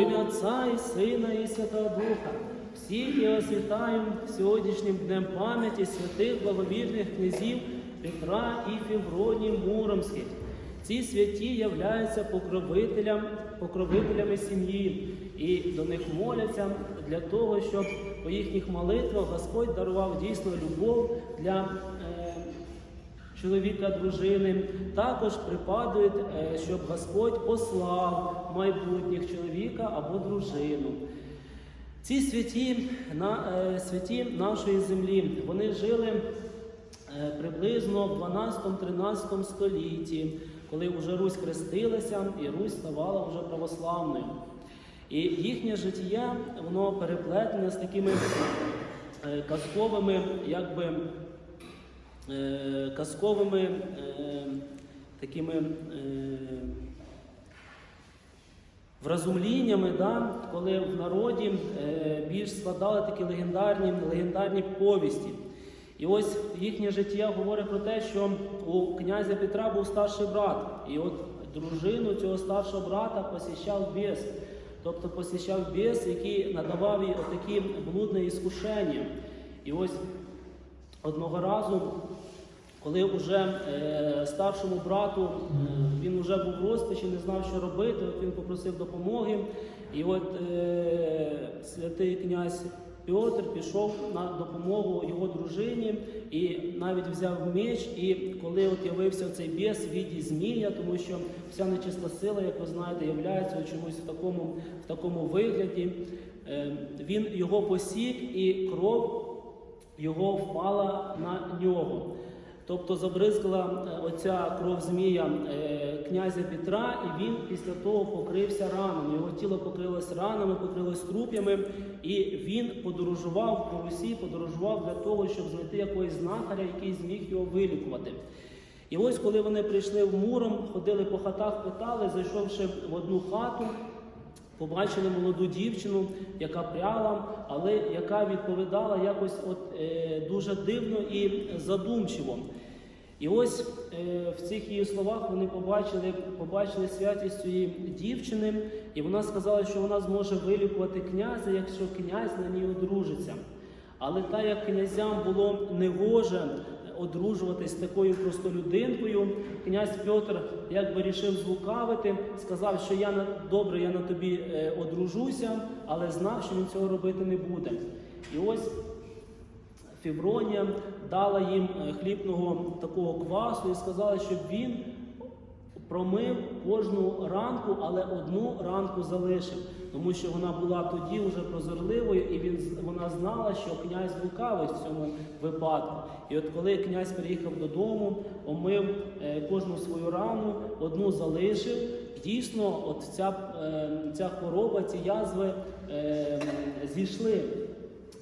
Во ім'я Отця і Сина, і Святого Духа. Всіх я вас вітаю сьогоднішнім днем пам'яті святих благовірних князів Петра і Февронії Муромських. Ці святі являються покровителям, покровителями сім'ї і до них моляться для того, щоб по їхніх молитвах Господь дарував дійсно любов для е, чоловіка, дружини. Також припадують, е, щоб Господь послав майбутніх чоловіка або дружину. Ці святі, на, е, святі нашої землі, вони жили е, приблизно в 12-13 столітті, коли вже Русь хрестилася і Русь ставала вже православною. І їхнє життя воно переплетене з такими казковими, якби е, казковими е, такими е, вразумліннями, да, коли в народі е, більш складали такі легендарні, легендарні повісті. І ось їхнє життя говорить про те, що у князя Петра був старший брат, і от дружину цього старшого брата посіщав біс, тобто посіщав біс, який надавав їй отакі блудне іскушення. І ось одного разу, коли вже е, старшому брату е, він вже був в розпачі, не знав, що робити, от він попросив допомоги. І от е, святий князь Петр пішов на допомогу його дружині і навіть взяв меч. І коли от цей біс в віді змія, тому що вся нечиста сила, як ви знаєте, являється чомусь в такому, в такому вигляді, він його посік і кров його впала на нього. Тобто забризкала е, оця кров змія е, князя Петра, і він після того покрився ранами. Його тіло покрилось ранами, покрилось труп'ями, і він подорожував по Русі, подорожував для того, щоб знайти якогось знахаря, який зміг його вилікувати. І ось коли вони прийшли в Муром, ходили по хатах, питали, зайшовши в одну хату, побачили молоду дівчину, яка пряла, але яка відповідала якось от, е, дуже дивно і задумчиво. І ось е, в цих її словах вони побачили, побачили святість цієї дівчини, і вона сказала, що вона зможе вилікувати князя, якщо князь на ній одружиться. Але так як князям було негоже одружуватись з такою простолюдинкою, князь Петр якби рішив злукавити, сказав, що я на добре, я на тобі е, одружуся, але знав, що він цього робити не буде. І ось Фібронія дала їм е, хлібного такого квасу і сказала, щоб він промив кожну ранку, але одну ранку залишив, тому що вона була тоді вже прозорливою, і він вона знала, що князь лукавить в цьому випадку. І от коли князь приїхав додому, омив е, кожну свою рану, одну залишив. Дійсно, от ця, е, ця хвороба, ці язви е, зійшли.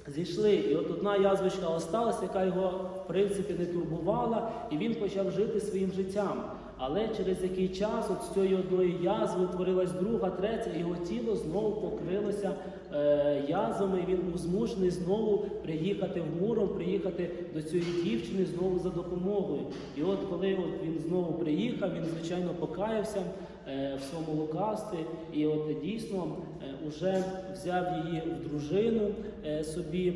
Зійшли, і от одна язвичка осталась, яка його в принципі не турбувала, і він почав жити своїм життям. Але через який час от з цієї одної язви утворилась друга, третя, його тіло знову покрилося е, язвами. і Він був змушений знову приїхати в Муром, приїхати до цієї дівчини знову за допомогою. І от коли от він знову приїхав, він звичайно покаявся е, в своєму лукавстві, і от дійсно е, уже взяв її в дружину е, собі.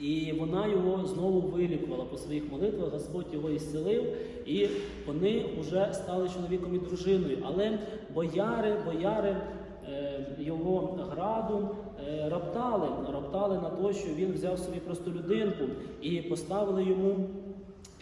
І вона його знову вилікувала по своїх молитвах, Господь його ісцелив, і вони вже стали чоловіком і дружиною. Але бояри, бояри е, його граду е, роптали, роптали на те, що він взяв собі простолюдинку і поставили йому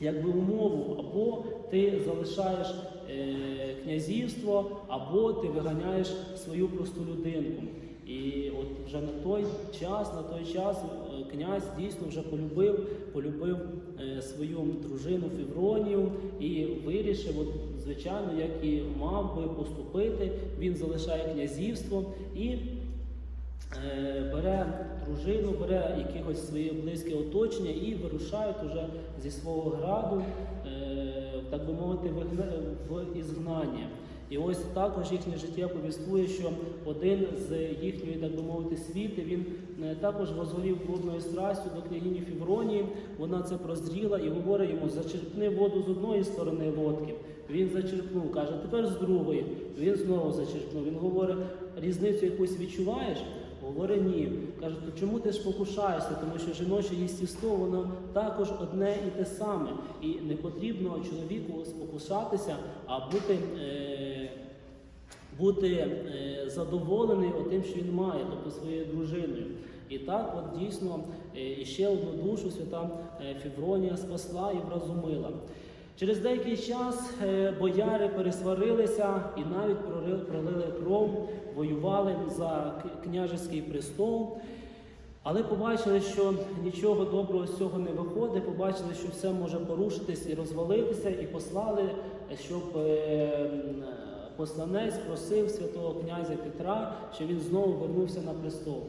якби умову, або ти залишаєш е, князівство, або ти виганяєш свою простолюдинку. І от вже на той час, на той час князь дійсно вже полюбив, полюбив е, свою дружину Фівронію і вирішив, от, звичайно, як і мав би поступити. Він залишає князівство і е, бере дружину, бере якихось своє близьке оточення і вирушають уже зі свого граду, е, так би мовити, в ізгнання. І ось також їхнє життя повістує, що один з їхньої, так би мовити, світи, він е, також возгорів блудною страстю до княгині Фівронії. Вона це прозріла і говорить йому: зачерпни воду з одної сторони лодки. Він зачерпнув, каже, тепер з другої. Він знову зачерпнув. Він говорить, різницю якусь відчуваєш? Говорить, ні. Каже, то чому ти ж покушаєшся? Тому що жіноче їстівство, воно також одне і те саме. І не потрібно чоловіку спокушатися, а бути. Е- бути е, задоволений тим, що він має, тобто своєю дружиною. І так, от дійсно, е, ще одну душу свята е, Фівронія спасла і вразумила. Через деякий час е, бояри пересварилися і навіть пролили кров, воювали за княжеський престол. Але побачили, що нічого доброго з цього не виходить, побачили, що все може порушитись і розвалитися, і послали, щоб е, посланець просив святого князя Петра, щоб він знову вернувся на престол.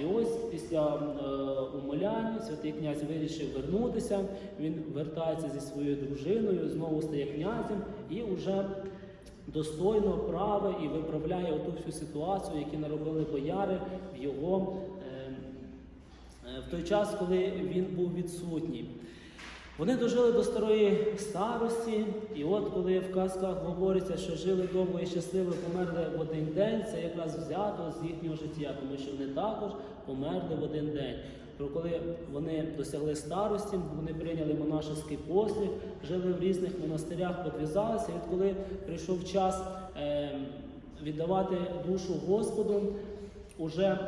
І ось після е, умолянь святий князь вирішив вернутися. Він вертається зі своєю дружиною, знову стає князем і вже достойно праве і виправляє оту всю ситуацію, які наробили бояри в його. е, е, в той час, коли він був відсутній. Вони дожили до старої старості, і от коли в казках говориться, що жили довго і щасливо, померли в один день, це якраз взято з їхнього життя, тому що вони також померли в один день. Про коли вони досягли старості, вони прийняли монашеський послід, жили в різних монастирях, подвізалися. І от коли прийшов час е, віддавати душу Господу, уже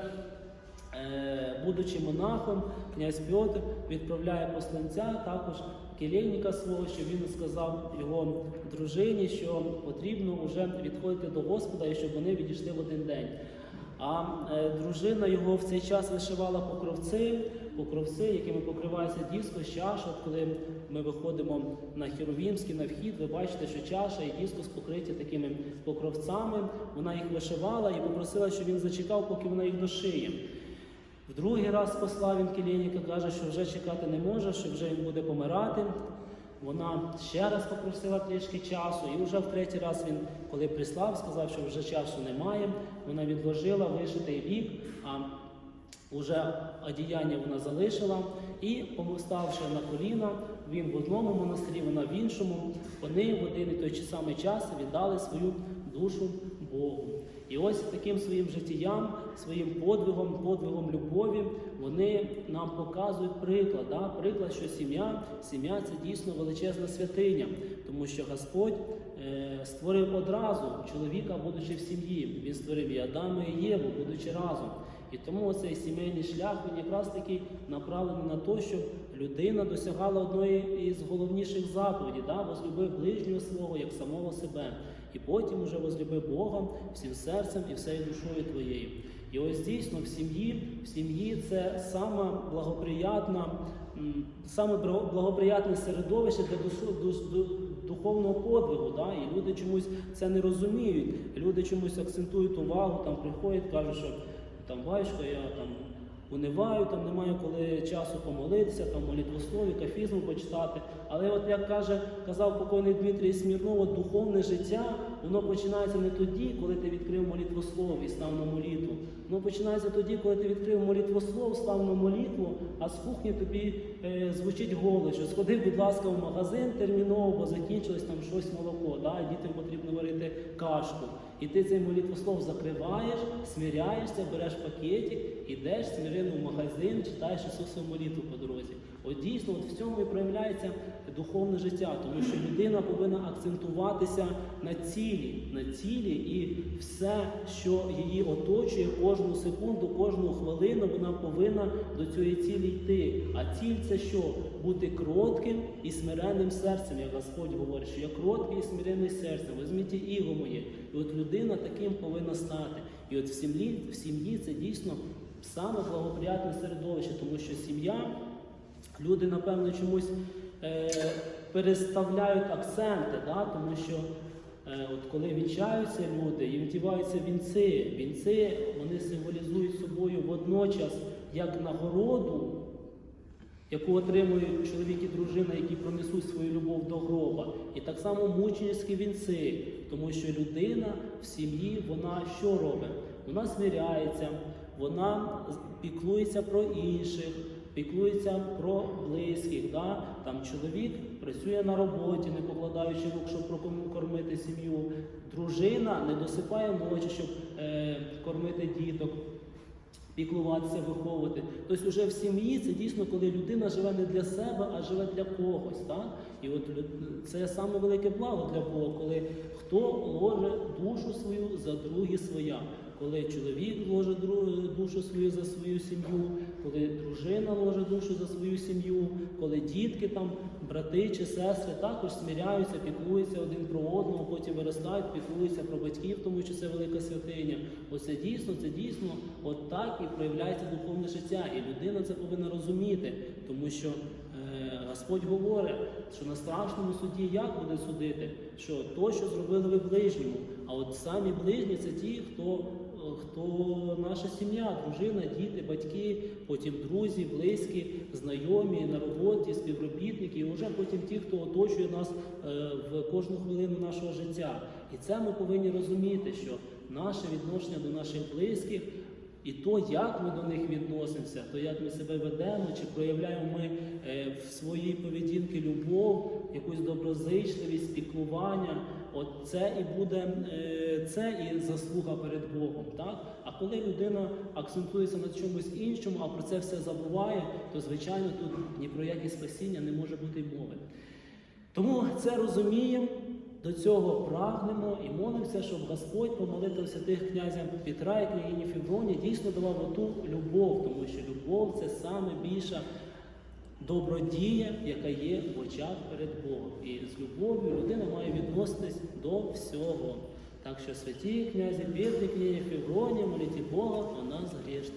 Е, Будучи монахом, князь Петр відправляє посланця, також келейника свого, що він сказав його дружині, що потрібно вже відходити до Господа і щоб вони відійшли в один день. А е, дружина його в цей час вишивала покровці, покровці, якими покривається диско, чаша. Коли ми виходимо на Херовімський, на вхід, ви бачите, що чаша і дискус покриті такими покровцями. Вона їх вишивала і попросила, щоб він зачекав, поки вона їх дошиє. В другий раз послав він Келєніка, каже, що вже чекати не може, що вже він буде помирати. Вона ще раз попросила трішки часу, і вже в третій раз він, коли прислав, сказав, що вже часу немає. Вона відложила вишитий вік, а уже одіяння вона залишила. І, поставши на коліна, він в одному монастирі, вона в іншому, вони в один і той самий час віддали свою душу Богу. І ось таким своїм життям, своїм подвигом, подвигом любові, вони нам показують приклад. Да? Приклад, що сім'я, сім'я це дійсно величезна святиня, тому що Господь е, створив одразу чоловіка, будучи в сім'ї. Він створив і Адама, і Єву, будучи разом. І тому цей сімейний шлях він якраз таки направлений на те, щоб людина досягала одної із головніших заповідей, да? возлюби ближнього свого як самого себе. І потім уже возлюби Бога всім серцем і всею душою твоєю. І ось дійсно в сім'ї, в сім'ї це саме благоприятна, саме благоприятне середовище для духовного подвигу. Да? І люди чомусь це не розуміють. Люди чомусь акцентують увагу, там приходять, кажуть, що там важко, я там униваю, там немає коли часу помолитися, там молитвослові, кафізму почитати. Але от як каже, казав покойний Дмитрій Смірнов, духовне життя, воно починається не тоді, коли ти відкрив молитвослов і став на молитву. Воно починається тоді, коли ти відкрив молитвослов, став на молитву, а з кухні тобі е, звучить голос, що сходи, будь ласка, в магазин терміново, бо закінчилось там щось молоко, да, і дітям потрібно варити кашку. І ти цей молитвослов закриваєш, смиряєшся, береш пакетик, ідеш смиренно в магазин, читаєш Ісусову молитву по дорозі. От дійсно, от в цьому і проявляється духовне життя, тому що людина повинна акцентуватися на цілі, на цілі, і все, що її оточує, кожну секунду, кожну хвилину, вона повинна до цієї цілі йти. А ціль це що? Бути кротким і смиренним серцем, як Господь говорить, що я кроткий і смиренний серцем, візьміть іго моє. І от людина таким повинна стати. І от в сім'ї, в сім'ї це дійсно саме благоприятне середовище, тому що сім'я. Люди, напевно, чомусь е, переставляють акценти, да? тому що е, от коли вінчаються люди, їм вдіваються вінці. Вінці вони символізують собою водночас як нагороду, яку отримують чоловік і дружина, які пронесуть свою любов до гроба. І так само мученицькі вінці, тому що людина в сім'ї вона що робить? Вона смиряється, вона піклується про інших піклується про близьких. Да? Там чоловік працює на роботі, не покладаючи рук, щоб прокормити сім'ю. Дружина не досипає ночі, щоб е, кормити діток піклуватися, виховувати. Тобто, вже в сім'ї це дійсно, коли людина живе не для себе, а живе для когось. Так? І от це саме велике благо для Бога, коли хто ложе душу свою за другі своя. Коли чоловік ложе душу свою за свою сім'ю, коли дружина ложе душу за свою сім'ю, коли дітки там, брати чи сестри також смиряються, піклуються один про одного, потім виростають, піклуються про батьків, тому що це велика святиня. Оце дійсно, це дійсно от і проявляється духовне життя. І людина це повинна розуміти, тому що е, Господь говорить, що на страшному суді як буде судити, що то, що зробили ви ближньому, а от самі ближні це ті, хто. Хто наша сім'я, дружина, діти, батьки, потім друзі, близькі, знайомі на роботі, співробітники, і вже потім ті, хто оточує нас е, в кожну хвилину нашого життя. І це ми повинні розуміти, що наше відношення до наших близьких і то, як ми до них відносимося, то як ми себе ведемо, чи проявляємо ми е, в своїй поведінці любов, якусь доброзичливість, піклування, от це і буде е, це і заслуга перед Богом. Так? А коли людина акцентується на чомусь іншому, а про це все забуває, то звичайно тут ні про яке спасіння не може бути й мови. Тому це розуміємо, до цього прагнемо і молимося, щоб Господь помолив святих князя Петра і княгині Фівроні дійсно давав оту любов, тому що любов це саме більша добродія, яка є в очах перед Богом. І з любов'ю людина має відноситись до всього. Так що святі князі бідні князі, Фівроні, моліть Бога вона нас Спасибо,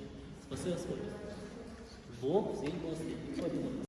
Спаси Господь. Бог всіх благословить.